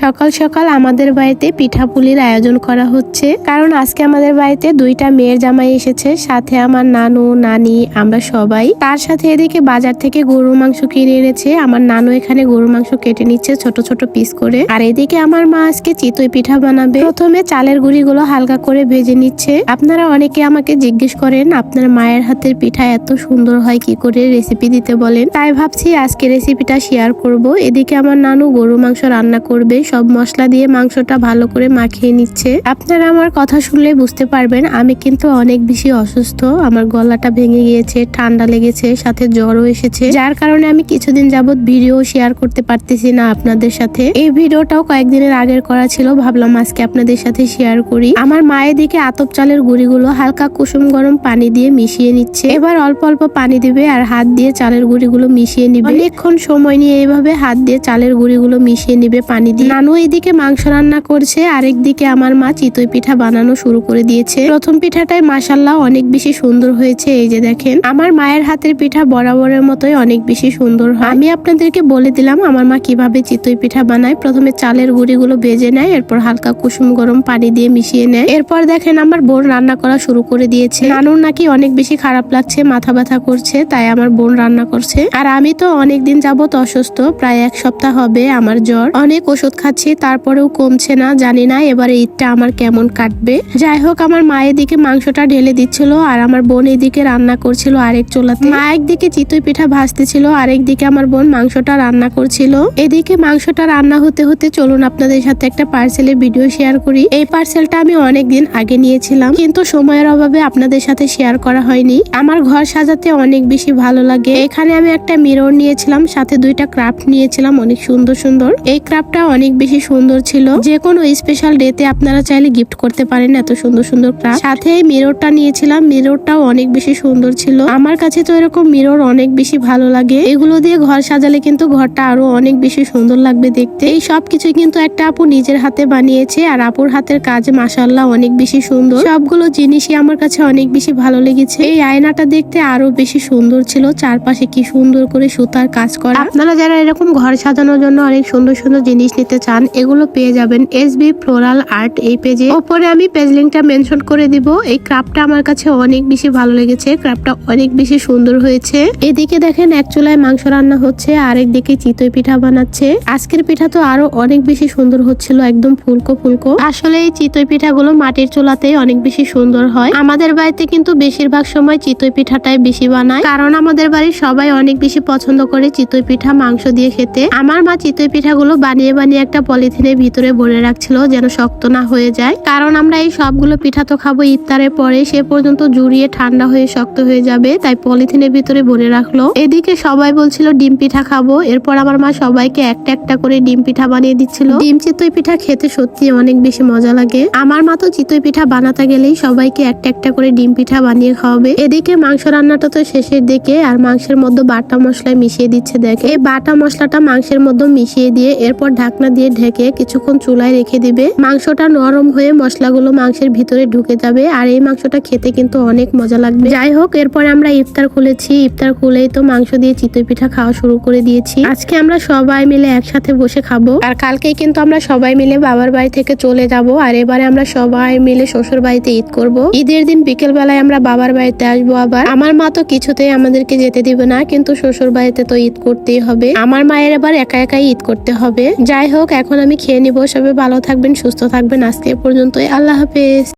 সকাল সকাল আমাদের বাড়িতে পিঠাপুলির আয়োজন করা হচ্ছে। কারণ আজকে আমাদের বাড়িতে দুইটা মেয়ের জামাই এসেছে, সাথে আমার নানু, নানি, আমরা সবাই। তার সাথে এদিকে বাজার থেকে গরুর মাংস কিনে এনেছে। আমার নানু এখানে গরুর মাংস কেটে নিচ্ছে ছোট ছোট পিস করে। আর এদিকে আমার মা আজকে চিতই পিঠা বানাবে। প্রথমে চালের গুঁড়িগুলো হালকা করে ভেজে নিচ্ছে। আপনারা অনেকে আমাকে জিজ্ঞেস করেন, আপনার মায়ের হাতের পিঠা এত সুন্দর হয়, কি করে রেসিপি দিতে বলেন? তাই ভাবছি আজকে রেসিপিটা শেয়ার করব। এদিকে আমার নানু গরু মাংস রান্না করবে। সব মশলা দিয়ে মাংসটা ভালো করে মাখিয়ে নিচ্ছে। আপনারা আমার কথা শুনলে বুঝতে পারবেন, আমি কিন্তু অনেক বেশি অসুস্থ। আমার গলাটা ভেঙে গিয়েছে, ঠান্ডা লেগেছে, সাথে জ্বরও এসেছে। যার কারণে আমি কিছুদিন যাবত ভিডিও শেয়ার করতে পারতেছি না আপনাদের সাথে। এই ভিডিওটাও কয়েকদিনের আগের করা ছিল, ভাবলাম আজকে আপনাদের সাথে শেয়ার করি। আমার মায়ের দিকে আতপ চালের গুঁড়িগুলো হালকা কুসুম গরম পানি দিয়ে মিশিয়ে নিচ্ছে। এবার অল্প অল্প পানি দিবে আর হাত দিয়ে চালের গুঁড়িগুলো মিশিয়ে নিবে। অনেকক্ষণ সময় নিয়ে এইভাবে হাত দিয়ে চালের গুঁড়িগুলো মিশিয়ে নিবে পানি দিয়ে। নানু এদিকে মাংস রান্না করছে, আরেক দিকে আমার মা চিতই পিঠা বানানো শুরু করে দিয়েছে। প্রথম পিঠাটাই মাসাল্লাহ অনেক বেশি সুন্দর হয়েছে, এই যে দেখেন। আমার মায়ের হাতের পিঠা বরাবরের মতোই অনেক বেশি সুন্দর হয়। আমি আপনাদেরকে বলে দিলাম, আমার মা কীভাবে চিতই পিঠা বানায়। প্রথমে চালের গুঁড়িগুলো ভেজে নেয়, এরপর হালকা কুসুম গরম পানি দিয়ে মিশিয়ে নেয়। এরপর দেখেন আমার বোন রান্না করা শুরু করে দিয়েছে। নানুর নাকি অনেক বেশি খারাপ লাগছে, মাথা ব্যথা করছে, তাই আমার বোন রান্না করছে। আর আমি তো অনেক দিন যাবত অসুস্থ, প্রায় এক সপ্তাহ হবে আমার জ্বর। অনেক ওষুধ খাচ্ছি তারপরেও কমছে না, জানি না এবারে ঈদটা আমার কেমন কাটবে। যাই হোক, আমার মা এদিকে মাংসটা ঢেলে দিচ্ছিল আর আমার বোন এদিকে রান্না করছিল আরেক চোলাতে। মা একদিকে চিতই পিঠা ভাজতেছিল, আরেক দিকে আমার বোন মাংসটা রান্না করছিল। এদিকে মাংসটা রান্না হতে হতে চলুন আপনাদের সাথে একটা পার্সেলের ভিডিও শেয়ার করি। এই পার্সেলটা আমি অনেক দিন আগে নিয়েছিলাম, কিন্তু সময়ের অভাবে আপনাদের সাথে শেয়ার করা হয়নি। আমার ঘর সাজাতে অনেক বেশি ভালো লাগে। এখানে আমি একটা মিরর নিয়েছিলাম, সাথে দুইটা ক্রাফট নিয়েছিলাম, অনেক সুন্দর সুন্দর। এই ক্রাফটটা অনেক বেশি সুন্দর ছিল। যে কোনো স্পেশাল ডেতে আপনারা চাইলে গিফট করতে পারেন এত সুন্দর সুন্দর ক্রাফট সাথে মিররটা নিয়েছিলাম মিররটাও অনেক বেশি সুন্দর ছিল। আমার কাছে তো এরকম মিরর অনেক বেশি ভালো লাগে। এগুলো দিয়ে ঘর সাজালে কিন্তু ঘরটা আরও অনেক বেশি সুন্দর লাগবে দেখতে। এই সব কিছুই কিন্তু একটা আপু নিজের হাতে বানিয়েছে আর আপুর হাতের কাজ মাসাল্লাহ অনেক বেশি সুন্দর। সবগুলো জিনিসই আমার কাছে অনেক বেশি ভালো লেগেছে। এই আয়নাটা দেখতে আরও বেশি সুন্দর ছিল। চারপাশে কি সুন্দর করে সুতার কাজ করা। আপনারা যারা এরকম ঘর সাজানোর জন্য অনেক সুন্দর সুন্দর জিনিস নিতে চান, এগুলো পেয়ে যাবেন। এস বি ফ্লোরাল আর্ট এই পেজে ওপরে আমি পেজ লিঙ্কটা মেনশন করে দিব। এই ক্রাফটটা আমার কাছে অনেক বেশি ভালো লেগেছে। ক্রাফটটা অনেক বেশি সুন্দর হয়েছে। এদিকে দেখেন, এক চুলায় মাংস রান্না হচ্ছে, আরেক দিকে চিতই পিঠা বানাচ্ছে। আজকের পিঠা তো আরও অনেক বেশি সুন্দর হচ্ছিল, একদম ফুলকো ফুলকো। আসলে এই চিতই পিঠাগুলো মাটির চুলাতেই অনেক বেশি সুন্দর হয়। আমাদের বাড়িতে কিন্তু বেশিরভাগ সময় চিতই পিঠাটাই বেশি বানায়। কারণ আমাদের বাড়ির সবাই অনেক বেশি পছন্দ করে চিতই পিঠা মাংস দিয়ে খেতে। আমার মা চিতই পিঠাগুলো বানিয়ে বানিয়ে একটা পলিথিনের ভিতরে ভরে রাখছিল যেন শক্ত না হয়ে যায়। কারণ আমরা এই সবগুলো পিঠা তো খাব ইফতারের পরে, সে পর্যন্ত জুড়িয়ে ঠান্ডা হয়ে শক্ত হয়ে যাবে, তাই পলিথিনের ভিতরে ভরে রাখল। এদিকে সবাই বলছিল, ডিম পিঠা খাব। এরপর আমার মা সবাইকে একটা একটা করে ডিম পিঠা বানিয়ে দিচ্ছিল। ডিম চিতই পিঠা খেতে সত্যি অনেক বেশি মজা লাগে। আমার মা তো চিতই পিঠা বানাতে গেলেই সবাইকে একটা একটা করে ডিম পিঠা বানিয়ে খাওয়াবে। এদিকে মাংস রান্নাটা তো শেষের দিকে, আর মাংসের মধ্যে বাটা মশলায় মিশিয়ে দিচ্ছে, দেখে। এই বাটা মশলাটা মাংসের মধ্যে মিশিয়ে দিয়ে এরপর ঢাকনা ঢেকে কিছুক্ষণ চুলায় রেখে দিবে। মাংসটা নরম হয়ে মশলাগুলো মাংসের ভিতরে ঢুকে যাবে আর এই মাংসটা খেতে কিন্তু অনেক মজা লাগবে। যাই হোক, এরপরে আমরা ইফতার খুলেছি। ইফতার খুলেই তো মাংস দিয়ে চিতই পিঠা খাওয়া শুরু করে দিয়েছি। আজকে আমরা সবাই মিলে একসাথে বসে খাব। আর কালকেই কিন্তু আমরা সবাই মিলে বাবার বাড়ি থেকে চলে যাব। আর এবারে আমরা সবাই মিলে শ্বশুর বাড়িতে ঈদ করব। ঈদের দিন বিকেল বেলায় আমরা বাবার বাড়িতে আসব আবার। আমার মা তো কিছুতেই আমাদেরকে যেতে দিবে না, কিন্তু শ্বশুর বাড়িতে তো ঈদ করতেই হবে। আমার মায়ের আবার একা একাই ঈদ করতে হবে। যাই হোক এখন আমি খেয়ে নিব। সবাই ভালো থাকবেন সুস্থ থাকবেন। আজকে পর্যন্ত পর্যন্তই। আল্লাহ হাফেজ।